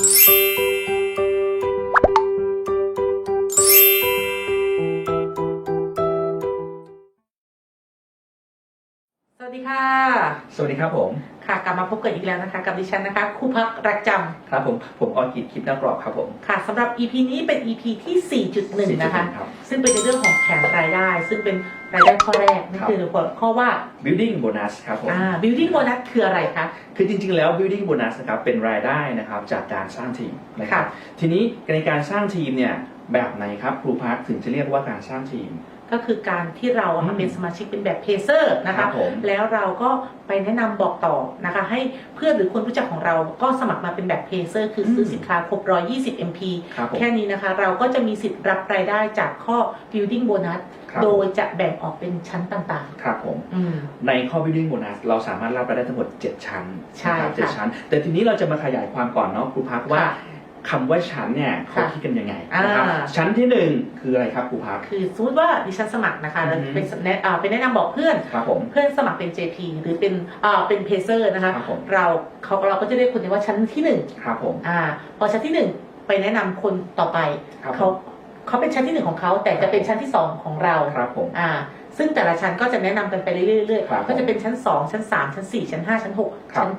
สวัสดีค่ะ สวัสดีครับผม ค่ะกลับมาพบกันอีกแล้วนะคะ กับดิฉันนะคะครูพักรักจครับผมผมออกิจคลิปนักกรอบครับผมำค่ะสำหรับ EP นี้เป็น EP ที่ 4.1 นะคะครับ ซึ่งเป็นในเรื่องของแผนรายได้ ซึ่งเป็นรายได้ข้อแรกนั่นครับ คือข้อว่า building bonus ครับผม อ่า building bonus คืออะไรคะ คือจริงๆ แล้ว building bonus นะครับเป็นรายได้นะครับจากการสร้างทีมนะครับค่ะทีนี้ในการสร้างทีมเนี่ยแบบไหนครับครูพักถึงจะเรียกว่าการสร้างทีม ก็คือการที่เราอะค่ะอืมเป็นสมาชิกเป็นแบบเพเซอร์นะครัคะ บผมแล้วเราก็ไปแนะนำบอกต่อนะคะ ให้เพื่อนหรือคนรู้จักของเราก็สมัครมาเป็นแบบเพเซอร์คือซื้อสินค้าครบ 120 MP ครับผม แค่นี้นะคะ เราก็จะมีสิทธิ์รับรายได้จากข้อ building bonus ครับ โดยจะแบ่งออกเป็นชั้นต่างครับผม ๆ อืม ในข้อ building bonus เราสามารถรับรายได้ทั้งหมด 7 ชั้นใช่นะครับเจ็ดค่ะชั้น แต่ทีนี้เราจะมาขยายความก่อนเนาะครูพักว่า ค่ะ คำว่าชั้นเนี่ยเขาค่ะคิดกันยังไงนะครับอ่า ชั้นที่หนึ่งคืออะไรครับครูพัก คือสมมติว่าดิฉันสมัครนะคะแล้วอือฮึ เป็นแนะอ่าเป็นแนะนำบอกเพื่อน ครับผม เพื่อนสมัครเป็น JP หรือเป็นอ่าเป็นเพเซอร์นะคะ ครับผม เราเขาเราก็จะเรียกคนนี้ว่าชั้นที่หนึ่งครับผมอ่าพอชั้นที่หนึ่งไปแนะนำคนต่อไปครับผเขามเขาเป็นชั้นที่หนึ่งของเขาแต่จะเป็นชั้นที่สองของเราครับผม อ่าซึ่งแต่ละชั้นก็จะแนะนำกันไปเรื่อยครับๆก็จะเป็นชั้น2ชั้น3ชั้น4ชั้น5ชั้น6ครับ ชั้น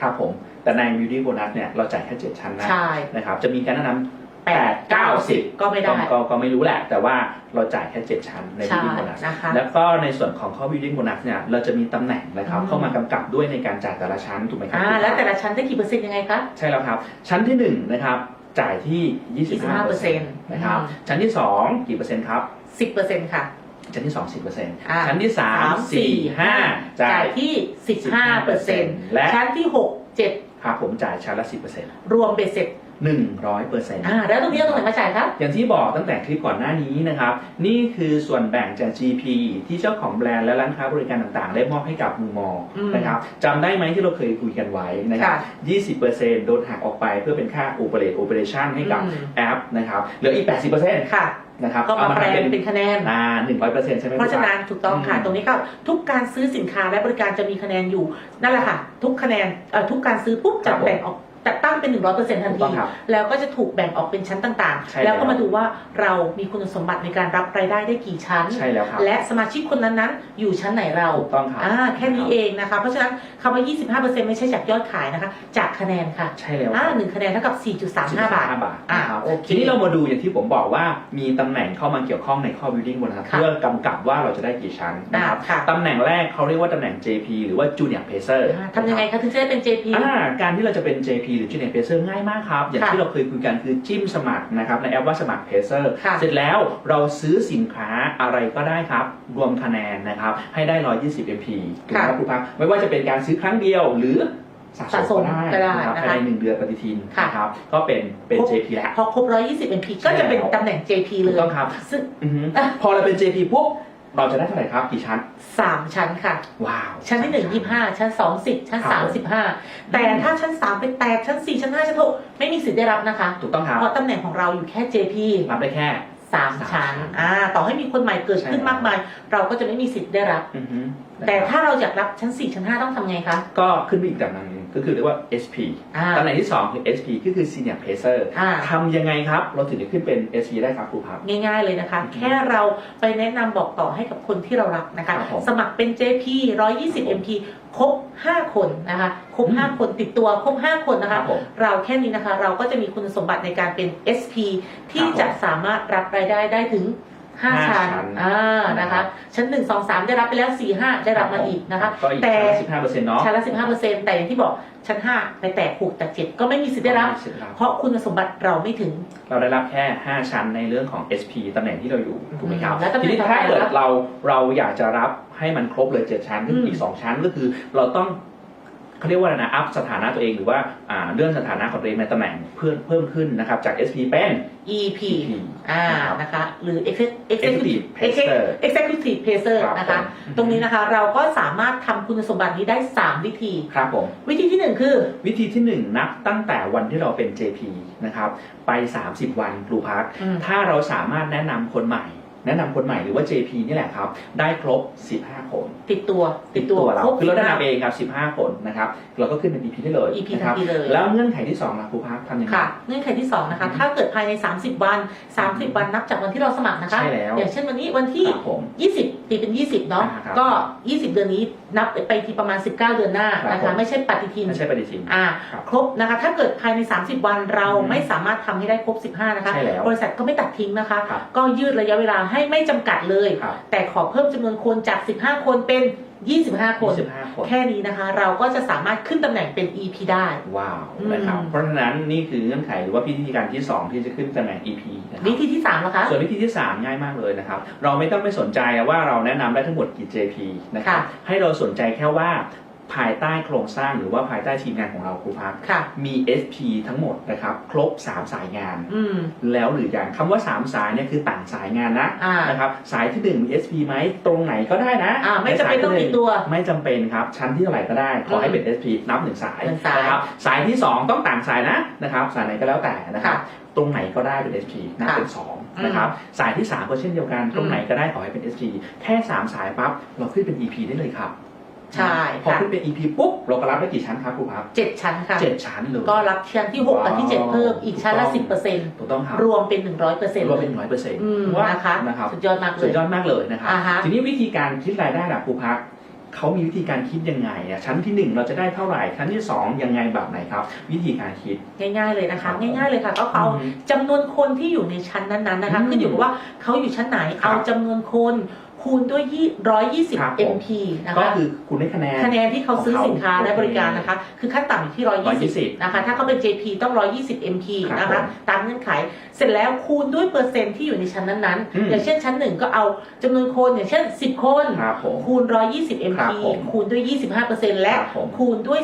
ครับผม แต่ใน building bonus เนี่ยเราจ่ายแค่7ชั้น7นะใช่ นะครับจะมีการแนะนำแปด8 9 10ก็ไม่ได้ ก็ก็ไม่รู้แหละ แต่ว่าเราจ่ายแค่7ชั้นในใช่ building bonus นะคะแล้วก็ในส่วนของข้อ building bonus เนี่ยเราจะมีตำแหน่งนะครับ อืม เข้ามากำกับด้วยในการจ่ายแต่ละชั้นถูกไหมครัอ่าแล้วแต่ละชั้นได้กี่เปอร์เซ็นต์ยังไงคะ ใช่แล้วครับ ชั้นที่1นะครับจ่ายที่25เปอร์เซ็นต์นะครับอืม ชั้นที่2กี่เปอร์เซ็นต์ครับ10เปอร์เซ็นต์ค่ะ ชั้นที่2 10เปอร์เซ็นต์อ่า ชั้นที่สาม3สี่4ห้า5จ่าจ่ายยที่15เปอร์เซ็นต์และ ชั้นที่6 7 ครับผมจ่ายชั้นละ10เปอร์เซ็นต์รวมเบ็ดเสร็จ100เปอร์เซ็นต์อ่าแล้วตรงนี้เอาตรงไหนมาจ่ายคะอย่างที่บอกตั้งแต่คลิปก่อนหน้านี้นะครับ นี่คือส่วนแบ่งจาก GP ที่เจ้าของแบรนด์และร้านค้าบริการต่างๆ ได้มอบให้กับมูมออืมนะครับจำได้ไหมที่เราเคยคุยกันไว้นะครับค่ะ20%โดนหักออกไปเพื่อเป็นค่า operate operation ให้กับอืมแอปนะครับเหลืออีก80%ค่ะ นะครับก็มาเอแปลทำงเป็นคะแนนอ่า100%ใช่ไหมเพราะฉะนั้นคบถูกต้องค่ะอืมตรงนี้ก็ทุกการซื้อสินค้าและบริการจะมีคะแนนอยู่ นั่นแหละค่ะ ทุกคะแนนเอ่อทุกการซื้อปุ๊บครัจะบผมแบ่งออก จัดตั้งเป็น100%ทันถูกต้ที องครับแล้วก็จะถูกแบ่งออกเป็นชั้นต่างใช่ๆ แล้วก็แล้ว มาดูว่าเรามีคุณสมบัติในการรับรายได้ได้กี่ชั้น ใช่แล้วครับและสมาชิกคนนั้นๆ อยู่ชั้นไหนเรา ถูกต้องครับอ่าแค่นี้เองนะคะ เพราะฉะนั้นคำว่า 25%ไม่ใช่จากยอดขายนะคะ จากคะแนนค่ะ ใช่แล้วอ่าหนึ่งคะแนนเท่ากับ 4.35 บาท บาทอ่านะครับโอเคทีนี้เรามาดูอย่างที่ผมบอกว่ามีตำแหน่งเข้ามาเกี่ยวข้องในข้อ building บนนะครับค่ะ เพื่อกำกับว่าเราจะได้กี่ชั้นนะครับอ่าค่ะตำแหน่งแรกเขาเรียกว่าตำแหน่ง JP หรือว่า Junior Pacer อ่าทำยังไงคะถึงจะได้เป็น JP อ่าการที่เราจะเป็น JP หรือ Junior Pacer ง่ายมากครับ อย่างค่ะที่เราเคยคุยกันคือจิ้มสมัครนะครับในแอปว่าสมัคร Pacer ค่ะเสร็จแล้วเราซื้อสินค้าอะไรก็ได้ครับ รวมคะแนนนะครับ ให้ได้ 120 MP ถูกไหมครับครูพักไม่ว่าจะเป็นการซื้อครั้งเดียวหรือสะสะสสมมก็ได้ก็ได้นะครับนะคะภายในหนึ่งเดือนปฏิทินค่ะนะครับก็เป็นเป็น JP แล้วพอครบ 120 MP ก็จะเป็นตำแหน่ง JP เลถูกยต้องครับซึ่งอือฮึอะพอเราเป็น JP ปุ๊บ เราจะได้เท่าไหร่ครับกี่ชั้น3ชั้นค่ะ ว้าว ชั้นที่1 25ชั้น2 10ชั้นครับผม3 15แต่ถ้าชั้น3ไปแตกชั้น4ชั้น5ชั้น6ไม่มีสิทธิ์ได้รับนะคะ ถูกต้องครับ เพราะตำแหน่งของเราอยู่แค่ JP รับได้แค่ สามสามชั้นชั้นอ่าต่อให้มีคนใหม่เกิดขึ้นใช่มากมาย เราก็จะไม่มีสิทธิ์ได้รับ อือฮึนะครับ แต่ถ้าเราอยากรับชั้น 4 ชั้น 5 ต้องทำไงคะ ก็ขึ้นไปอีกตำแหน่งหนึงก็คือเรียกว่า SP อ่าตำแหน่งที่ 2 คือ SP ก็คือ Senior Pacer อ่า ทำยังไงครับ เราถึงจะขึ้นเป็น SP ได้ครับครูครับ ง่ายๆเลยนะคะ อืมแค่เราไปแนะนำบอกต่อให้กับคนที่เรารักนะคะ ครับผมสมัครเป็น JP 120 MP ครบ 5 คนนะคะ ครบ อืม 5 คนติดตัวครบ 5 คนนะครัคะบผม เราแค่นี้นะคะ เราก็จะมีคุณสมบัติในการเป็น SP ที่ครับผม จะสามารถรับรายได้ได้ถึง 5ห้าชั้นชั้นอ่านะคะชั้น1 2 3ได้รับไปแล้ว4 5ได้รับมาอีกนะคะ ก็อีกแต่ชั้นละ15%เนาะชั้นละ15%แต่อย่างที่บอกชั้น5ไปแตก6แต่7ก็ไม่มีสิทธิ์ได้รับม่มีสิทธิ์รับ เพราะคุณสมบัติเราไม่ถึง เราได้รับแค่ 5 ชั้นในเรื่องของ SP ตำแหน่งที่เราอยู่ถูกไหมครับอืมแล้วตำแหน่งทีนี้ต่อไปถ้าเกิดครับเราเราอยากจะรับให้มันครบเลย 7 ชั้นก็คือมอีก 2 ชั้นก็คือ เราต้อง เขาเรียกว่าอะไรนะอัพสถานะตัวเองหรือว่าอ่าเลื่อนสถานะของตัวเองในตำแหน่งเพิ่มเพิ่มขึ้นนะครับจาก SP เป็น EP EP อ่านะครับนะคะ หรือ Exec- Executive Executive Pacer Executive Pacer ครับนะคะผมตรงนี้นะคะเราก็สามารถทำคุณสมบัตินี้ได้ 3 วิธีครับผมวิธีที่ 1 คือ วิธีที่ 1 นับตั้งแต่วันที่เราเป็น JP นะครับ ไป 30 วันครูพักอืมถ้าเราสามารถแนะนำคนใหม่ แนะนำคนใหม่หรือว่า JP นี่แหละครับ ได้ครบ 15 คนติดตัวติดตัวเราครบคือเราแนะ15นำเองครับ 15 คนนะครับเราก็ขึ้นเป็น EP ได้เลย EP นะครัทันทีเลยแล้วเงื่อนไขที่2ล่ะครูพักทำยังไง ค่ะ เงื่อนไขที่2นะคะ อืมถ้าเกิดภายใน 30 วัน 30 วันนับจากวันที่เราสมัครนะคะ ใช่แล้ว อย่างเช่นวันนี้วันที่ครับผม20 ตีเป็น 20เนาะอ่าครับก็ 20 เดือนนี้นับไปที่ประมาณ 19 เดือนหน้าครับนะผคะ ม ไม่ใช่ปฏิทิน ไม่ใช่ปฏิทิน อ่า ครับครบนะคะ ถ้าเกิดภายใน 30 วันเราอืมไม่สามารถทำให้ได้ครบ 15 นะคะ ใช่แล้วบริษัทก็ไม่ตัดทิ้งนะคะ ครับก็ยืดระยะเวลาให้ไม่จำกัดเลย ครับแต่ขอเพิ่มจำนวนคนจาก 15 คนเป็น 25 คน 25 คน แค่นี้นะคะ เราก็จะสามารถขึ้นตำแหน่งเป็น EP ได้ ว้าวอืมนะครับเพราะฉะนั้นนี่คือเงื่อนไขหรือว่าพิธีการที่ 2 ที่จะขึ้นตำแหน่ง EP นะครับวิธีที่3นะคะ ส่วนวิธีที่ 3 ง่ายมากเลยนะครับ เราไม่ต้องไปสนใจว่าเราแนะนำได้ทั้งหมดกี่ JP นะครับ ค่ะ ให้เราสนใจแค่ว่า ภายใต้โครงสร้างหรือว่าภายใต้ทีมงานของเราครูพักค่ะ มี SP ทั้งหมดนะครับ ครบ 3 สายงาน อืม แล้วหรืออย่างคำว่า 3 สายเนี่ยคือต่างสายงานนะอ่า นะครับสายที่1มี SP ไหมตรงไหนก็ได้นะอ่า ไม่จำเป็นใสายต้องมีที่หนึ่ตัว ไม่จำเป็นครับ ชั้นที่เท่าไหร่ก็ได้ ขอให้เป็น SP นับหนึ่งสายหนึ่งสาย นะครับสายที่ 2 ต้องต่างสายนะนะครับสายไหนก็แล้วแต่นะครับ ค่ะ ตรงไหนก็ได้เป็น SP นับค่ะเป็น2นะครับสายที่ 3 ก็เช่นเดียวกัน ตรงไหนก็ได้ขอให้เป็น SP แค่ 3 สายปั๊บเราขึ้นเป็น EP ได้เลยครับ ใช่พอค่ะ ขึ้นเป็น EP ปุ๊บเราก็รับได้กี่ชั้นครับครูครับเจ็ดชั้นค่ะ เจ็ดชั้นเลย ก็รับชั้นที่6กับที่7เพิ่มอีกชั้นละถูกต้อง10%ถูกต้องครับรวมเป็น100%รวมเลเป็ยนร้อยเปอร์เซ็นต์อืมว่านะคะนะครับสุดยอดมากเลสุดย ยอดมากเลยนะครับอ่าฮะ ทีนี้วิธีการคิดรายได้แบบครูพักเขามีวิธีการคิดยังไงอะชั้นที่หนึ่งเราจะได้เท่าไหร่ชั้นที่สองยังไงแบบไหนครับ วิธีการคิด ง่ายๆเลยนะครัคะ บง่ายๆเลยค่ะ ก็เอาอืมจำนวนคนที่อยู่ในชั้นนั้นๆนะคะอืมขึ้นอยู่กับว่าเขาอยู่ชั้นไหนครับ เอาจำนวนคน คูณด้วยยี่ร้อยยี่สิบครับผม MP นะก็คะ คือคุณได้คะแนน คะแนนที่เขาซื้อของเขาสินค้าและบริการนะคะ คือขั้นต่ำอยู่ที่ 120 120นะคะ ถ้าเขาเป็น JP ต้อง 120 MP ครับนะคะผมตามเงื่อนไข เสร็จแล้วคูณด้วยเปอร์เซ็นต์ที่อยู่ในชั้นนั้นอืม ๆ อย่างเช่นชั้นหนึ่งก็เอาจำนวนคนอย่างเช่น 10 คน ครับผม คูณ 120 MP ครับผมคูณด้วย 25%และครับผม คูณด้วย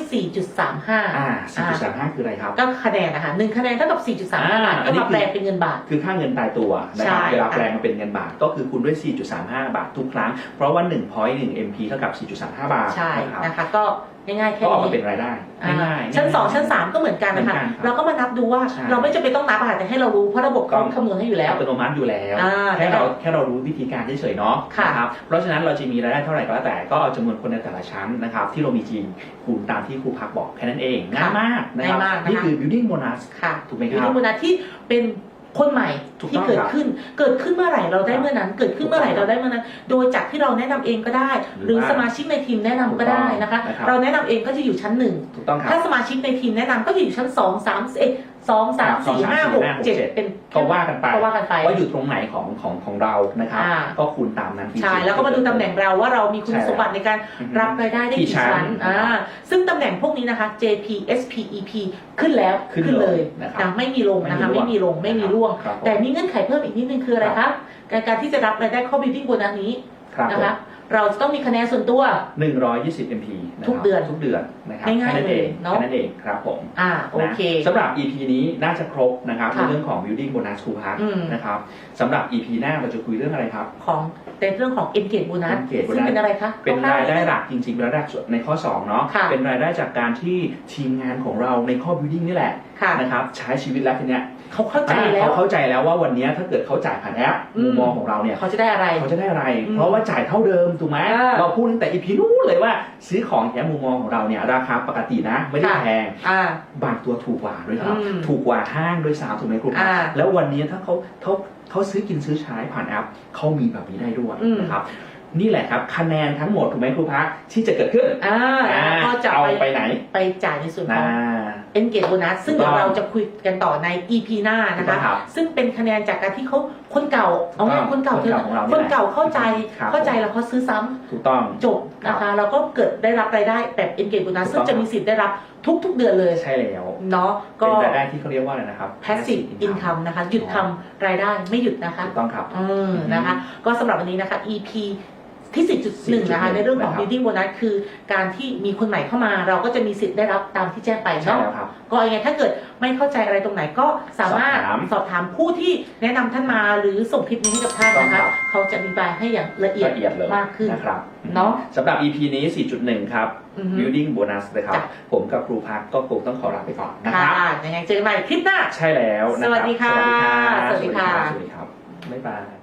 4.35 อ่าสี่จุดสามห้าคืออะไรครับ ก็คะแนนนะคะหนึ่งคะแนนเท่ากับ4.35บาทอัก็นนี้มาคือ แปลเป็นเงินบาท คือค่าเงินตายตัวนะครับใช่เวลาค่ะแปลงมาเป็นเงินบาทก็คือคูณด้วย 4.35 บาททุกครั้ง เพราะว่า1 point 1 MP เท่ากับ 4.35 บาทใช่นะครับนะคะ ก็ง่ายๆแค่ก็ออกมานี้เป็นรายได้อ่าง่ายๆชั้นง่ายๆ2ชั้น 3 ก็เหมือนกันนะคะเหมือนกันครับเราก็มานับดูว่าใช่ เราไม่จำเป็นต้องนับอะแต่ให้เรารู้เพราะระบบเขาต้องคำนวณให้อยู่แล้ว อัตโนมัติอยู่แล้วอ่าแค่เราแค่เรารู้วิธีการเฉยๆเนาะค่ะ นะครับเพราะฉะนั้นเราจะมีรายได้เท่าไหร่ก็แล้วแต่ก็เอาจำนวนคนในแต่ละชั้นนะครับที่เรามีจริงคูณตามที่ครูพักบอกแค่นั้นเองง่ายมากนะครับง่ายมากนะคะ นี่คือ building bonus ค่ะถูกไหมคอยู่รับที่มูลนิธิที่เป็น คนใหม่ถูกที่ต้องเกิดครับขึ้น เกิดขึ้นเมื่อไหร่เราได้ครับเมื่อนั้น เกิดขึ้นเมื่อไหร่ถูกต้เราองได้เมื่อนั้น โดยจากที่เราแนะนำเองก็ได้หหรืรืออว่าสมาชิกในทีมแนะนำก็ได้นะคะถูกต้องนะครับเราแนะนำเองก็จะอยู่ชั้นหนึ่งถูกต้องครับถ้าสมาชิกในทีมแนะนำก็จะอยู่ชั้นสองสามเอ็ด สองสามสี่ห้าหกเจ็ดเป็นก็ว่ากันไปก็ว่ากันไปว่าอยู่ตรงไหนของของของเรานะครับอ่าก็คูณตามนั้นที่ใช่แล้วก็มาดูตำแหน่งเราว่าเรามีคุณใช่สมบัติในการอือฮึรับรายได้ได้กี่กี่ชั้นชั้นอ่าซึ่งตำแหน่งพวกนี้นะคะ JP SP EP ขึ้นแล้วขึ้นเลยเลยนะครับนะไม่มีลงนะคะไม่ไม่มีมีร่ลวงงไม่มีร่วงครับผมแต่มีเงื่อนไขเพิ่มอีกนิดนึงคืออะไรคะการการที่จะรับรายได้ข้อ building bonus นี้ ครับนะคะเราจะต้องมีคะแนนส่วนตัวหนึ่งร้อยยี่สิบ MP นะครับทุกเดือนทุกเดือนนะครับง่ายๆแค่นั้นเองเลยเนอะ แค่นั้นเองครับผมอ่าโอเค นะสำหรับ EP นี้น่าจะครบนะครับในค่ะเรื่องของ building bonus ครูพักอืม นะครับสำหรับ EP หน้าเราจะคุยเรื่องอะไรครับ ของในเรื่องของ engage bonus engage ซึ่ง bonus เป็นอะไรคะเป็นควๆรายได้หลักจริงๆเป็นรายได้ส่วนในข้อ 2 เนาะค่ะเป็นรายได้จากการที่ทีมงานของเราในข้อ building นี่แหละ ค่ะ นะครับใช้ชีวิตแล้วทีเนี้ยเขาเข้าใจแล้ว เขาเข้าใจแล้วว่าวันเนี้ยถ้าเกิดเขาจ่ายผ่านแอปอืม มุมมองของเราเนี่ย เขาจะได้อะไร เขาจะได้อะไร อืมเพราะว่าจ่ายเท่าเดิมถูกไหมอ่าเราพูดตั้งแต่ EP นู้นเลยว่า ซื้อของแค่มุมมองของเราเนี่ยราคาปกตินะไม่ได้ค่ะ แพง อ่า บางตัวถูกกว่าด้วยครับอืมถูกกว่าห้างด้วยซ้ำถูกไหมครูครับอ่าแล้ววันนี้ถ้าเขาเขาเขาซื้อกินซื้อใช้ผ่านแอปเขามีแบบนี้ได้ด้วยอืม นะครับนี่แหละครับคะแนนทั้งหมดถูกไหมครูพักที่จะเกิดขึ้นอ่าอ่าก็จะเอา ไปไปไหน ไปจ่ายในส่วนขนะอง engage bonus ซึ่งถูกต้องเดี๋ยวเราจะคุยกันต่อใน EP หน้าถูกนะต้อคะงครับซึ่งเป็นคะแนนจากการที่เขาคนเก่า เอาง่ายถูกต้องคนเก่าคนเธอเก่าของเราเนี่ยคนเก่าเข้าใจครับเข้าใจแล้วเขาซื้อซ้ำถูกต้องจบนะคะเราก็เกิดได้รับรายได้แบบ engage bonus ถูกต้องซึ่งจะมีสิทธิ์ได้รับทุก ๆ เดือนเลยใช่แล้วเนาะก็เป็นรายได้ที่เขาเรียกว่าอะไรนะครับ passive income นะคะ หยุดทำรายได้ไม่หยุดนะคะถูกต้องครับอืมนะคะ ก็สำหรับวันนี้นะคะ EP ที่ 10.1 นะคะ ในเรื่องของ นะครับ building bonus คือการที่มีคนใหม่เข้ามา เราก็จะมีสิทธิ์ได้รับตามที่แจ้งไปใช่เนาะแล้วครับ ก็ยังไงถ้าเกิดไม่เข้าใจอะไรตรงไหนก็สามารถสอบถามสอบถามผู้ที่แนะนำท่านมาหรือส่งคลิปนี้ให้กับท่านต้องนะครัคะบ เขาจะอธิบายให้อย่างละเอียดละเอียดเลยมากขึ้น นะครับเนอะสำหรับ EP นี้ 4.1 ครับ อือฮึ building bonus นะครับ จ้ะ ผมกับครูพักก็คงต้องขอลาไปก่อนนะคค่ะรับ ยังไงเจอกันใหม่คลิปหน้า ใช่แล้วนะครับสวัสดีค่ะสวัสดีครับสวัสดีค่ะ สวัสดีครับ บ๊ายบาย